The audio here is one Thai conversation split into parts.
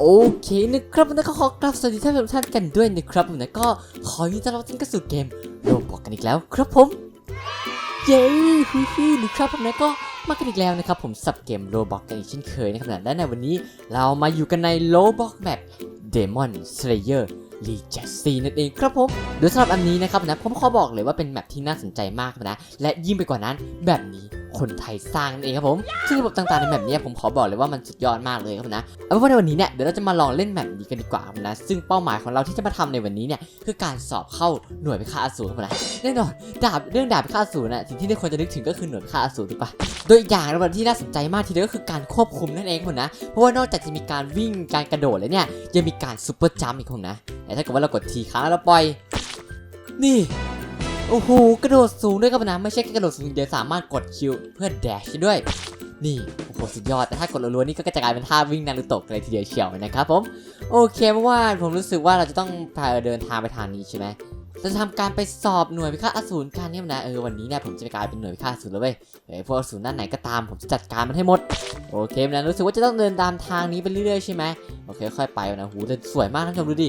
โอเคนะครับวันนี้ก็ขอกราบสวัสดีท่านผู้ชมทุกท่านกันด้วยนะครับผมนะก็ขอยินดีต้อนรับท่านเข้าสู่เกมโรบอกกันอีกแล้วครับผม เย้ฮู้ฮู้นะครับผมนะก็มากันอีกแล้วนะครับผมสับเกมโรบอกกันอีกเช่นเคยนะครับและในวันนี้เรามาอยู่กันในโรบอกแบบ Demon Slayer Legacy นั่นเองครับผมโดยสำหรับอันนี้นะครับนะผมขอบอกเลยว่าเป็นแมปที่น่าสนใจมากนะ และยิ่งไปกว่านั้นแบบนี้ คนไทยสร้างนั่นเองครับผมซึ่งระบบต่างๆในแมปนี้ผมขอบอกเลยว่ามันสุดยอดมากเลยครับนะเอาเป็นว่าในวันนี้เนี่ยเดี๋ยวเราจะมาลองเล่นแมปนี้กันดีกว่าครับนะซึ่งเป้าหมายของเราที่จะมาทำในวันนี้เนี่ยคือการสอบเข้าหน่วยพิฆาตอสูรครับนะแน่นอนดาบเรื่องดาบพิฆาตอสูรน่ะสิ่งที่ทุกคนจะนึกถึงก็คือหน่วยพิฆาตอสูรถูกปะโดยอีกอย่างระบบที่น่าสนใจมากทีเดียวก็คือการควบคุมนั่นเองครับนะเพราะว่านอกจากจะมีการวิ่งการกระโดดแล้วเนี่ยยังมีการซูเปอร์จัมป์อีกครับนะแต่ถ้าเกิดว่าเรากดทีค้างแล้วเราปล่อยนี่ โอ้โหกระโดดสูงด้วยครับนะไม่ใช่แค่กระโดดสูงเดียวสามารถกดคิวเพื่อแดชด้วย นี่โอ้โหสุดยอดแต่ถ้ากดรัวๆนี่ก็จะกลายเป็นท่าวิ่งนารูโตะเลยทีเดียวเชียวนะครับผมโอเคเพราะว่าผมรู้สึกว่าเราจะต้องพาเดินทางไปทางนี้ใช่ไหมเราจะทำการไปสอบหน่วยพิฆาตอสูรกันเนี่ยนะเออวันนี้เนี่ยผมจะกลายเป็นหน่วยพิฆาตอสูรแล้วเว้ยเอพวกอสูรด้านไหนก็ตามผมจะจัดการมันให้หมดโอเคนะรู้สึกว่าจะต้องเดินตามทางนี้ไปเรื่อยๆใช่ไหมโอเคค่อยไปนะหูแต่สวยมากท่านผู้ชมดูดิ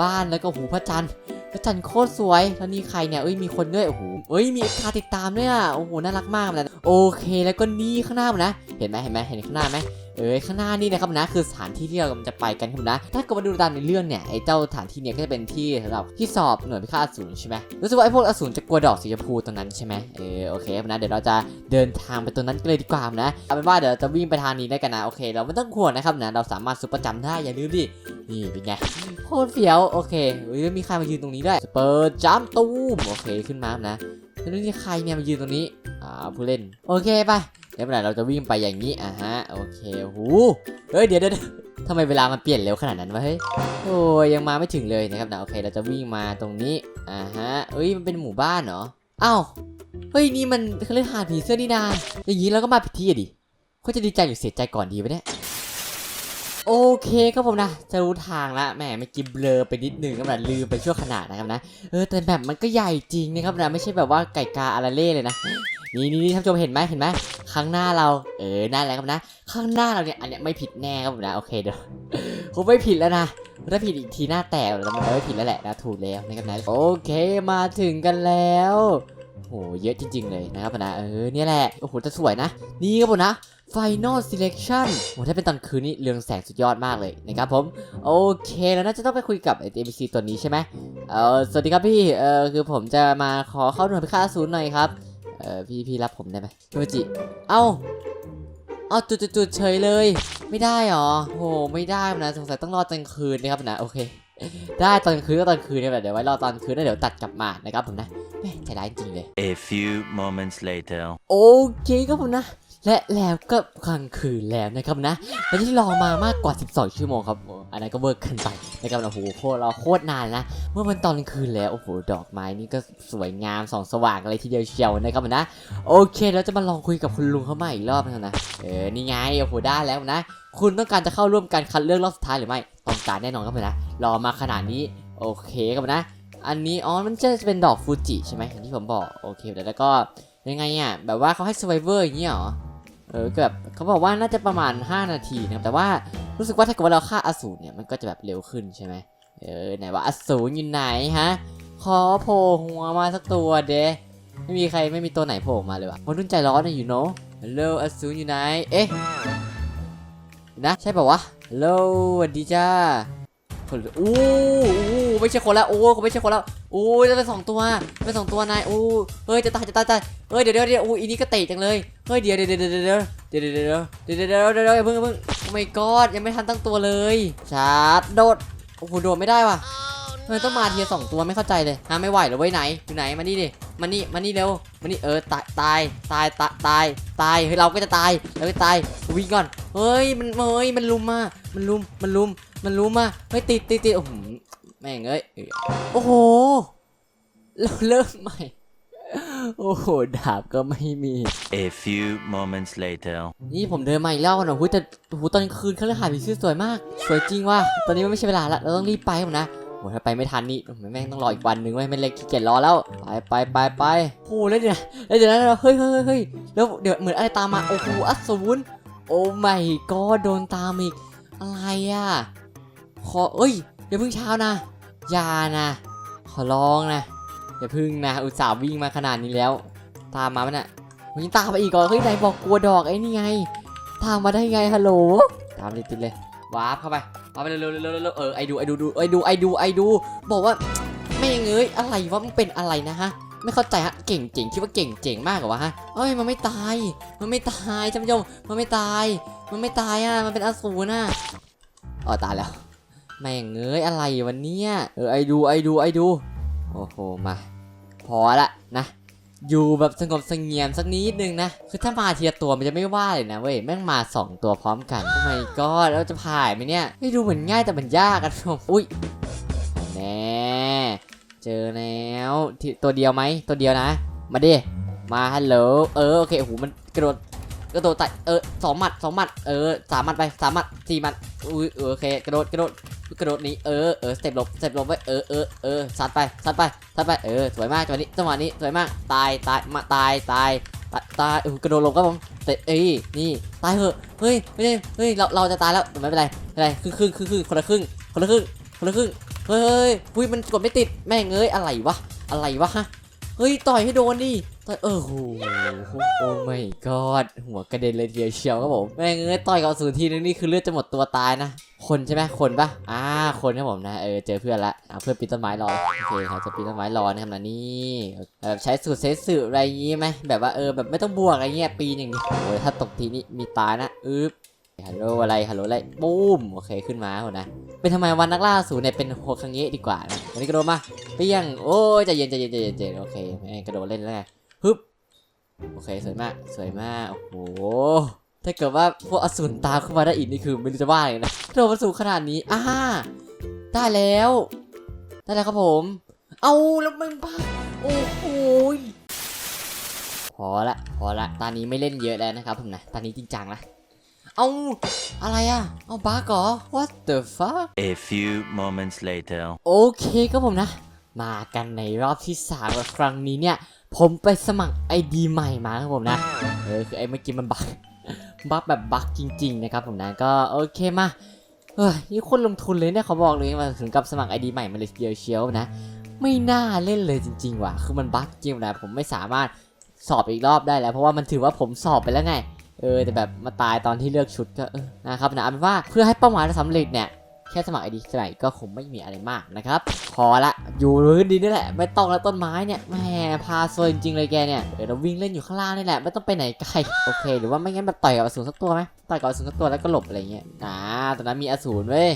บ้านแล้วก็หูพระจันทร์ พระจันทร์โคตรสวย แล้วนี่ใครเนี่ย เอ้ย มีคนด้วย โอ้โห เอ้ย มีคาติดตามด้วยอะ โอ้โห น่ารักมากเลย โอเค แล้วก็นี่ข้างหน้ามันนะ เห็นไหมเห็นไหมเห็นข้างหน้าไหม เอ้ยข้างหน้านี่นะครับนะคือสถานที่ที่เราจะไปกันครับนะ ถ้าเกิดมาดูตามในเรื่องเนี่ยไอ้เจ้าสถานที่เนี่ยก็จะเป็นที่สำหรับที่สอบหน่วยพิฆาตอสูรใช่ไหมรู้สึกว่าไอ้พวกอสูรจะกลัวดอกสีชมพูตรงนั้นใช่ไหมเออโอเคครับนะเดี๋ยวเราจะเดินทางไปตรงนั้นกันเลยดีกว่านะเอาเป็นว่าเดี๋ยวเราจะวิ่งไปทางนี้ได้กันนะโอเค เราไม่ต้องห่วงนะครับนะเราสามารถซุปเปอร์จัมได้อย่าลืมดินี่เป็นไงโคตรเฟี้ยวโอเคเฮ้ยมีใครมายืนตรงนี้ได้สเปอร์จัมตูมโอเคขึ้นมานะแล้วนี่ใครเนี่ยมายืนตรงนี้อ่าผู้เล่นโอเคไป เดี๋ยวเมื่อไรเราจะวิ่งไปอย่างนี้อ่าฮะโอเคหูเฮ้ยเดี๋ยวเดี๋ยวทำไมเวลามันเปลี่ยนเร็วขนาดนั้นวะเฮ้ยโอ้ยยังมาไม่ถึงเลยนะครับนะโอเคเราจะวิ่งมาตรงนี้อ่าฮะเอ้ยมันเป็นหมู่บ้านเหรออ้าวเฮ้ยนี่มันเขาเรียกหาผีเสื้อนี่นาอย่างนี้เราก็มาผิดที่อะดิเขาจะดีใจหรือเสียใจก่อนดีวะเนี่ยโอเคครับผมนะจะรู้ทางละแหมไม่กินเบลอไปนิดนึงครับนะลืมไปชั่วขนาดนะครับนะเออแต่แบบมันก็ใหญ่จริงนะครับนะไม่ใช่แบบว่าไก่กาอาราเล่เลยนะ นี่นี่นี่ท่านผู้ชมเห็นไหมเห็นไหมข้างหน้าเราเออหนั่นแหละครับนะ ข้างหน้าเราเนี่ยอันเนี้ยไม่ผิดแน่ครับผมนะโอเคเดี๋ยวคงไม่ผิดแล้วนะถ้าผิดอีกทีหน้าแตกแล้วมันไม่ผิดแล้วแหละนะถูกแล้วนะครับนะโอเคมาถึงกันแล้วโหเยอะจริง ๆ เลยนะครับนะเออเนี่ยแหละโอ้โหจะสวยนะ นี่ครับผมนะ Final Selection โหถ้าเป็นตอนคืนนี้เรืองแสงสุดยอดมากเลยนะครับผม โอเคแล้วน่าจะต้องไปคุยกับไอ้ NPC ตัวนี้ใช่ไหมเออสวัสดีครับพี่ เออคือผมจะมาขอเข้าหน่วยพิฆาตอสูรหน่อยครับ เออพี่พี่รับผมได้ไหมโยจิ เอ้า เอาจุดจุดจุดเฉยเลย ไม่ได้หรอโหไม่ได้นะสงสัยต้องรอตอนคืนนะครับนะโอเค ได้ตอนคืนก็ตอนคืนเนี่ยเดี๋ยวไว้รอตอนคืนแล้วเดี๋ยวตัดกลับมานะครับผมนะแม่ใจร้ายจริงเลย A few moments later. โอเคครับผมนะและแล้วก็กลางคืนแล้วนะครับนะและที่รอมามากกว่า 12 ชั่วโมงครับโอ้ อันนั้นก็เวิร์กเกินไปนะครับโอ้โหโคตรรอโคตรนานนะ เมื่อมันตอนคืนแล้วโอ้โหดอกไม้นี่ก็สวยงามส่องสว่างอะไรทีเดียวเชียวนะครับนะโอเคเราจะมาลองคุยกับคุณลุงเขาใหม่อีกรอบนึงนะเออนี่ไงโอ้โหได้แล้วนะ คุณต้องการจะเข้าร่วมการคัดเลือกรอบสุดท้ายหรือไม่ต้องการแน่นอนครับนะรอมาขนาดนี้โอเคครับนะ อันนี้อ๋อมันจะเป็นดอกฟูจิใช่ไหมอย่างที่ผมบอกโอเคเดี๋ยวแล้วก็ยังไงอะแบบว่าเขาให้ survivor อย่างเงี้ยหรอ เออก็แบบเขาบอกว่าน่าจะประมาณ 5 นาทีนะครับแต่ว่ารู้สึกว่าถ้าเกิดว่าเราฆ่าอสูรเนี่ยมันก็จะแบบเร็วขึ้นใช่ไหมเออไหนว่าอสูรอยู่ไหนฮะขอโผล่หัวมาสักตัวเดไม่มีใครไม่มีตัวไหนโผล่ออกมาเลยวะคนรุ่นใจร้อนนะอยู่เนาะฮัลโหลอสูรอยู่ไหนเอ๊ะนะใช่ป่าวะฮัลโหลสวัสดีจ้า อู้อู้ไม่ใช่คนละโอ้ไม่ใช่คนละโอ้จะเป็นสองตัวเป็นสองตัวนายโอ้เฮ้ยจะตายจะตายตายเฮ้ยเดี๋ยวเดี๋ยวเดี๋ยวอู้อีนี่ก็เตะจังเลยเฮ้ยเดี๋ยวเดี๋ยวเดี๋ยวเดี๋ยวเดี๋ยวเดี๋ยวเดี๋ยวเดี๋ยวเดี๋ยวเดี๋ยวเพิ่งเพิ่งโอ้ my god ยังไม่ทันตั้งตัวเลยชาร์จโดดโอ้โหโดดไม่ได้ว่ะทำไมต้องมาทีละสองตัวไม่เข้าใจเลยฮะไม่ไหวหรอเว้ยไหนอยู่ไหนมานี่ดิมานี่มานี่เร็วมานี่เออตายตายตายตายตายตายเฮ้ยเราก็จะตายเราก็ตายวิ่งก่อนเฮ้ยมันเฮ้ยมันลุมมามันลุมมันลุม มันลุมมาเฮ้ยติดติดติดโอ้โหแม่งเอ้ยเอ้ยโอ้โหเราเริ่มใหม่ โอ้โหดาบก็ไม่มี A few moments later. นี่ผมเดินมาอีกแล้วนะหูแต่หูตอนคืนเขาเลยหาผีเสื้อสวยมาก สวยจริงว่ะตอนนี้มันไม่ใช่เวลาละเราต้องรีบไปผมนะโหถ้าไปไม่ทันนี่โอ้โหแม่งต้องรออีกวันหนึ่งเว้ยไม่เล็กขี้เกียจรอแล้ว ไปไปไปไปโอ้โหแล้วเดี๋ยวนะแล้วเดี๋ยวนะเฮ้ยเฮ้ยเฮ้ยเฮ้ยแล้วเดี๋ยวเหมือนอะไรตามมาโอ้โหอสูรโอ้ไม่ก็โดนตามอีกอะไรอะ ขอเอ้ยอย่าเพิ่งเช้านะอย่านะ ขอร้องนะอย่าพึ่งนะอุตส่าห์วิ่งมาขนาดนี้แล้ว ตามมามันอะมันยังตามมาอีกก่อนเฮ้ยไหนบอกกลัวดอกไอ้นี่ไง ตามมาได้ไงฮัลโหลตามติดๆเลยวาร์ปเข้าไปเอาไปเร็วๆเร็วๆเร็วๆเออไอดูไอดูดูไอดูไอดูไอดู บอกว่าแม่งเอ้ยอะไรวะมันเป็นอะไรนะฮะไม่เข้าใจฮะเก่งเจ๋งคิดว่าเก่งเจ๋งมากเหรอวะฮะเอ้ยมันไม่ตาย มันไม่ตายท่านผู้ชมมันไม่ตาย มันไม่ตายอะมันเป็นอสูรนะอ๋อตายแล้ว แม่งเอ้ยอะไรวันเนี้ยเออไอดูไอดูไอดู โอ้โหมา พอละนะ อยู่แบบสงบสงเงียมสักนิดนึงนะ คือถ้ามาทีละตัวมันจะไม่ว่าเลยนะเว้ย แม่งมา 2 ตัวพร้อมกันโอ้ my god แล้วจะผ่านไหมเนี่ย ไม่ดูเหมือนง่ายแต่มันยากอะทุกคนอุ้ยแน่เจอแล้วที่ตัวเดียวไหมตัวเดียวนะ มาดิมาฮัลโหลเออโอเคโอ้โหมันกระโดดกระโดดไต่เออสองหมัดสองหมัดเออสามหมัดไปสามหมัดสี่หมัด อุ้ยเออโอเคกระโดดกระโดดกระโดดหนี้เออเออสเต็ปหลบสเต็ปหลบไว้เออเออเออซัดไปซัดไปซัดไปเออสวยมากจังหวะนี้จังหวะนี้สวยมากตายตายมาตายตายตายตายเออกระโดดหลบครับผมเตะเอ้ยนี่ตายเหอะเฮ้ยไม่ได้เฮ้ยเราเราจะตายแล้วไม่เป็นไรไม่เป็นไรครึ่งครึ่งครึ่งครึ่งคนละครึ่งคนละครึ่งคนละครึ่งเฮ้ยเฮ้ยหุ้ยมันกดไม่ติดแม่งเอ้ยอะไรวะอะไรวะฮะ เฮ้ยต่อยให้โดนดิต่อยเออโหโอ้ไม่กอดหัวกระเด็นเลยเดียวเชียวครับผมแม่งเอ้ยต่อยกับอสูรทีนึงนี่คือเลือดจะหมดตัวตายนะคนใช่ไหมคนปะอ่าคนครับผมนะเออเจอเพื่อนละอ่าเพื่อนปีนต้นไม้รอโอเคครับจะปีนต้นไม้รอนะครับนะนี่แบบใช้สูตรเซตสึอะไรงงี้ไหมแบบว่าเออแบบไม่ต้องบวกอะไรเงี้ยปีนอย่างนี้โอ้ยถ้าตกทีนี่มีตายนะอึ๊บ ฮัลโหลอะไรฮัลโหลอะไรบูมโอเคขึ้นมาคนนะเป็นทำไมวันนักล่าสูเนี่ยเป็นโฮคังเงะดีกว่านะวันนี้กระโดดมาเปี้ยงโอ้ยใจเย็นใจเย็นใจเย็นใจเย็นโอเคแม่งกระโดดเล่นแล้วไงฮึบโอเคสวยมากสวยมากโอ้โหถ้าเกิดว่าพวกอสูรตามเข้ามาได้อีกนี่คือไม่รู้จะว่าเลยนะกระโดดมาสูงขนาดนี้อ่าได้แล้วได้แล้วครับผม เอาแล้วมึงบ้าโอ้โหพอละพอละตอนนี้ไม่เล่นเยอะแล้วนะครับผมนะตอนนี้จริงจังละ เอาอะไรอะเอาบั๊กเหรอ what the fuck A few moments later. โอเคครับผมนะ มากันในรอบที่3ามครั้งนี้เนี่ย ผมไปสมัคร ID ใหม่มาครับผมนะ เออคือไอ้เมื่อกี้มันบักบักแบบบักจริง ๆ นะครับผมนะ ก็โอเคมาเฮ้ยนี่คนลงทุนเลยเนี่ยเขาบอกเลยมาถึงกับสมัคร ID ใหม่มาเลยทีเดียวเชียวนะ ไม่น่าเล่นเลยจริง ๆ ว่ะ คือมันบักจริงนะผมไม่สามารถสอบอีกรอบได้แล้ว เพราะว่ามันถือว่าผมสอบไปแล้วไง เออแต่แบบมาตายตอนที่เลือกชุดก็เออนะครับนะเอาเป็นว่าเพื่อให้เป้าหมายเราสำเร็จเนี่ยแค่สมัครไอดีใหม่ก็คงไม่มีอะไรมากนะครับพอละอยู่พื้นดินนี่แหละ ไม่ต้องแล้วต้นไม้เนี่ยแหมพาโซวยจริงๆเลยแกเนี่ยเดี๋ยวเราวิ่งเล่นอยู่ข้างล่างนี่แหละไม่ต้องไปไหนไกลโอเค หรือว่าไม่งั้นแบบต่อยกับอสูรสักตัวไหมต่อยกับอสูรสักตัวแล้วก็หลบอะไรเงี้ยอ่าตอนนั้นมีอสูรเว้ย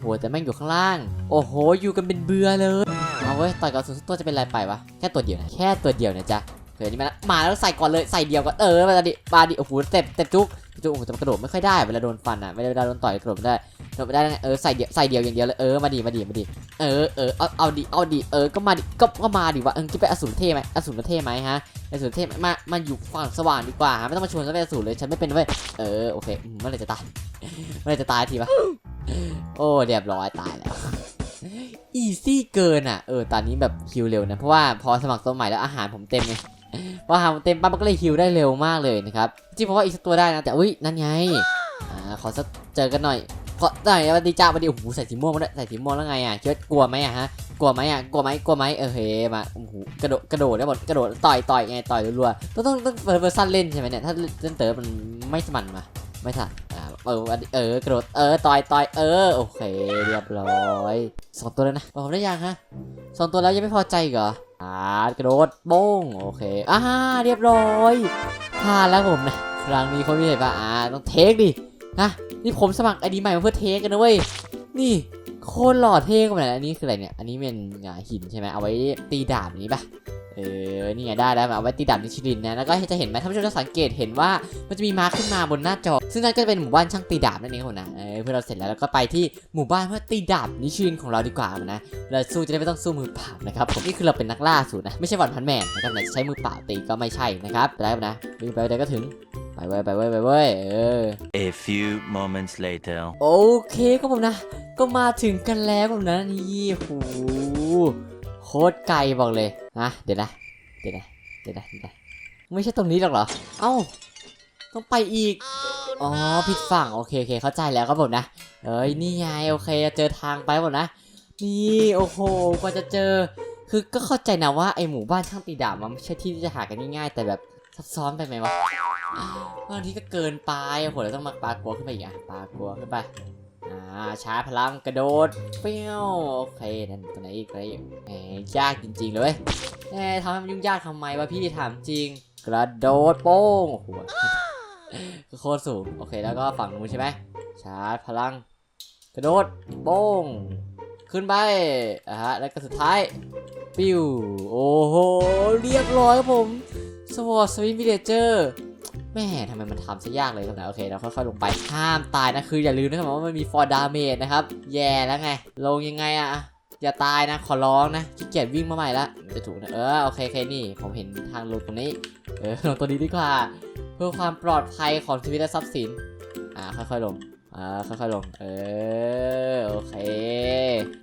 โหแต่แม่งอยู่ข้างล่าง โอ้โหอยู่กันเป็นเบื่อเลยเอาเว้ยต่อยกับอสูรสักตัวจะเป็นไรไปวะแค่ตัวเดียวนะแค่ตัวเดียวนะจ๊ะ เฮ้ยนี่มาละมาแล้วใส่ก่อนเลยใส่เดียวก่อนเออมาดิมาดิโอ้โหเต็มเต็มจุกจุกโอ้โหแต่มันกระโดดไม่ค่อยได้เวลาโดนฟันอะเวลาโดนต่อยกระโดดไม่ได้กระโดดไปได้เออใส่เดียวใส่เดียวอย่างเดียวเลยเออมาดิมาดิมาดิเออเออเอาเอาดิเอาดิเออก็มาดิก็ก็มาดิวะเออจะไปอสูรเท่ไหมอสูรเท่ไหมฮะอสูรเท่ไหมามาอยู่ฝั่งสว่างดีกว่าฮะไม่ต้องมาชวนฉันเป็นอสูรเลยฉันไม่เป็นเว้ยเออโอเคอืมเมื่อไรจะตายเมื่อไรจะตายทีวะโอ้เรียบร้อยตายแล้วอีซี่เกินอะเออตอนนี้แบบฮิวเร็วนะเพราะว่าพอสมัครตัวใหม่แล้วอาหารผมเต็มไง พออาหารผมเต็มปั๊บมันก็เลยฮิวได้เร็วมากเลยนะครับจริงเพราะว่าอีกสักตัวได้นะแต่อุ้ยนั่นไงอ่าขอสักเจอกันหน่อยขอได้วันดีจ้าวันดีโอ้โหใส่สีม่วงมาด้วยใส่สีม่วงแล้วไงอะคิดกลัวไหมอะฮะกลัวไหมอะกลัวไหมกลัวไหมเออเฮ้มาโอ้โหกระโดดกระโดดได้หมดกระโดดต่อยต่อยไงต่อยรัวๆต้องต้องต้องเฟิร์สซันเล่นใช่ไหมเนี่ยถ้าเล่นเต๋อมันไม่สมันมาไม่ทันอ่าเออเออกระโดดเออต่อยต่อยเออโอเคเรียบร้อยสองตัวแล้วนะบอกผมได้ยังฮะสองตัวแล้วยังไม่พอใจเหรอ อ่ากระโดดโป้งโอเคอ่าเรียบร้อยพลาดแล้วผมนะครั้งนี้เขาไม่ใช่ปะอ่าต้องเทคดินะนี่ผมสมัครไอดีใหม่มาเพื่อเทคกันนะเว้ยนี่โคตรหล่อเท่กันเลยอันนี้คืออะไรเนี่ยอันนี้เป็นหินใช่ไหมเอาไว้ตีดาบนี้ปะ เออ นี่ไงได้แล้วเอาไว้ตีดาบนิชิลินนะ แล้วก็จะเห็นไหมท่านผู้ชมจะสังเกตเห็นว่ามันจะมีมาร์คขึ้นมาบนหน้าจอ ซึ่งนั่นก็จะเป็นหมู่บ้านช่างตีดาบนั่นเองครับผมนะเออเพื่อเราเสร็จแล้วเราก็ไปที่หมู่บ้านเพื่อตีดาบนิชิลินของเราดีกว่านะ เราสู้จะได้ไม่ต้องสู้มือเปล่านะครับผม นี่คือเราเป็นนักล่าสูตรนะ ไม่ใช่วันพันแมนนะครับไหนจะใช้มือเปล่าตีก็ไม่ใช่นะครับไปแล้วนะวิ่งไปเดี๋ยวก็ถึงไปเว้ยไปเว้ยไปเว้ยเออ A few moments later. โอเคครับผมนะ ก็มาถึงกันแล้วผมนะนี่โหโคตรไกลบอกเลย นะเดี๋ยวนะเดี๋ยวนะเดี๋ยวนะเดี๋ยวนะไม่ใช่ตรงนี้หรอกเหรอ เอ้า ต้องไปอีก อ๋อ ผิดฝั่ง โอเคโอเค เข้าใจแล้วครับผมนะ เอ้ย นี่ไง โอเค เจอทางไปแล้วผมนะ นี่ โอ้โห กว่าจะเจอ คือก็เข้าใจนะว่าไอหมู่บ้านช่างตีดาบมันไม่ใช่ที่ที่จะหากันง่ายๆ แต่แบบซับซ้อนไปไหมวะบางทีก็เกินไป โอ้โหเราต้องมาปลากลัวขึ้นไปอีกอะปลากลัวขึ้นไป อ่าชาร์จพลังกระโดดเปี้ยวโอเคนั่นตัวไหนอีกไหนอีกแหมยากจริงๆเลยแหมทำให้มันยุ่งยากทำไมวะพี่ถามจริง กระโดดโป้งโอ้โหคือโคตรสูงโอเคแล้วก็ฝั่งนู้นใช่ไหมชาร์จพลัง กระโดดโป้งขึ้นไปอะฮะแล้วก็สุดท้ายปิ้วโอ้โหเรียบร้อยครับผมสวอตสวิมวิเลเจอร์ แม่ทำไมมันทำซะยากเลยตรงไหนโอเคเราค่อยๆลงไปห้ามตายนะคืออย่าลืมนะครับว่ามันมีฟอร์ดาเมจนะครับแย่แล้วไง ลงยังไงอะอย่าตายนะ ขอร้องนะขี้เกียจวิ่งมาใหม่ละจะถูกนะเออโอเคโอเคนี่ ผมเห็นทางลงตรงนี้ เออลงตัวนี้ดีกว่า เพื่อความปลอดภัยของชีวิตและทรัพย์สิน อ่าค่อยๆลงอ่าค่อยๆลง เออโอเค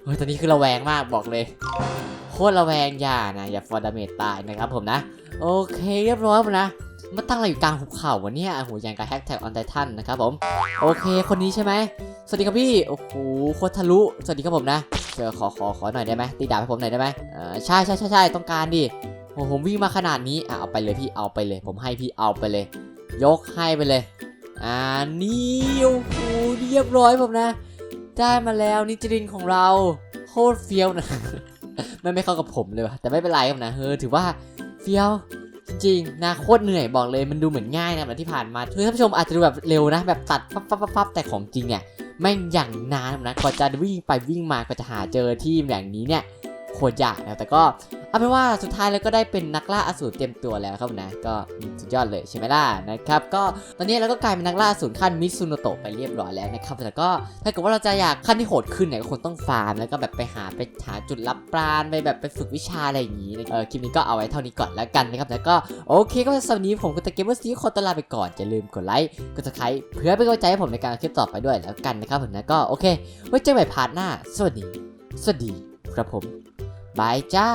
เฮ้ยตอนนี้คือระแวงมากบอกเลยโคตรระแวงอย่านะอย่าฟอร์ดาเมจตายนะครับผมนะ โอเคเรียบร้อยแล้วนะ มาตั้งอะไรอยู่กลางหุบเขาวะเนี่ยโหยังกับแฮชแท็กออนไททันนะครับผม โอเค คนนี้ใช่ไหม สวัสดีครับพี่ โอ้โห โคตรทะลุ สวัสดีครับผมนะเจอขอขอขอหน่อยได้ไหมตีดาบให้ผมหน่อยได้ไหมเออใช่ใช่ใช่ใช่ต้องการดิโอ้โหผมวิ่งมาขนาดนี้อะเอาไปเลยพี่เอาไปเลย ผมให้พี่เอาไปเลย ยกให้ไปเลย อ่านี่โอ้โหเรียบร้อยผมนะ ได้มาแล้วนิจรินของเราโคตรเฟี้ยวนะไม่ไม่เข้ากับผมเลยวะแต่ไม่เป็นไรครับนะเฮ้ถือว่าเฟี้ยว จริงๆนะโคตรเหนื่อยบอกเลยมันดูเหมือนง่ายนะแบบที่ผ่านมาคือท่านผู้ชมอาจจะดูแบบเร็วนะ แบบตัดปั๊บปั๊บปั๊บปั๊บแต่ของจริงเนี่ยแม่งอย่างนานนะกว่าจะวิ่งไปวิ่งมากว่าจะหาเจอที่อย่างนี้เนี่ยโคตรยากนะแต่ก็ เอาเป็นว่าสุดท้ายแล้วก็ได้เป็นนักล่าอสูรเต็มตัวแล้วครับนะก็สุดยอดเลยใช่ไหมล่ะนะครับก็ตอนนี้เราก็กลายเป็นนักล่าอสูรขั้นมิซุโนโตะไปเรียบร้อยแล้วนะครับแต่ก็ถ้าเกิดว่าเราจะอยากขั้นที่โหดขึ้นเนี่ยก็คงต้องฟาร์มแล้วก็แบบไปหาไปหาจุดรับปราณไปแบบไปฝึกวิชาอะไรอย่างนี้เออคลิปนี้ก็เอาไว้เท่านี้ก่อนแล้วกันนะครับแล้วก็โอเคก็สำหรับวันนี้ผมกับตะเกมเมอร์ซีขอตลาไปก่อนอย่าลืมกดไลค์กด subscribe เพื่อเป็นกำลังใจให้ผมในการทำคลิปต่อไปด้วยแล้วกันนะครับผมนะก็โอเคไว้เจอกันใหม่พาร์ทหน้า สวัสดี สวัสดีครับผมบายจ้า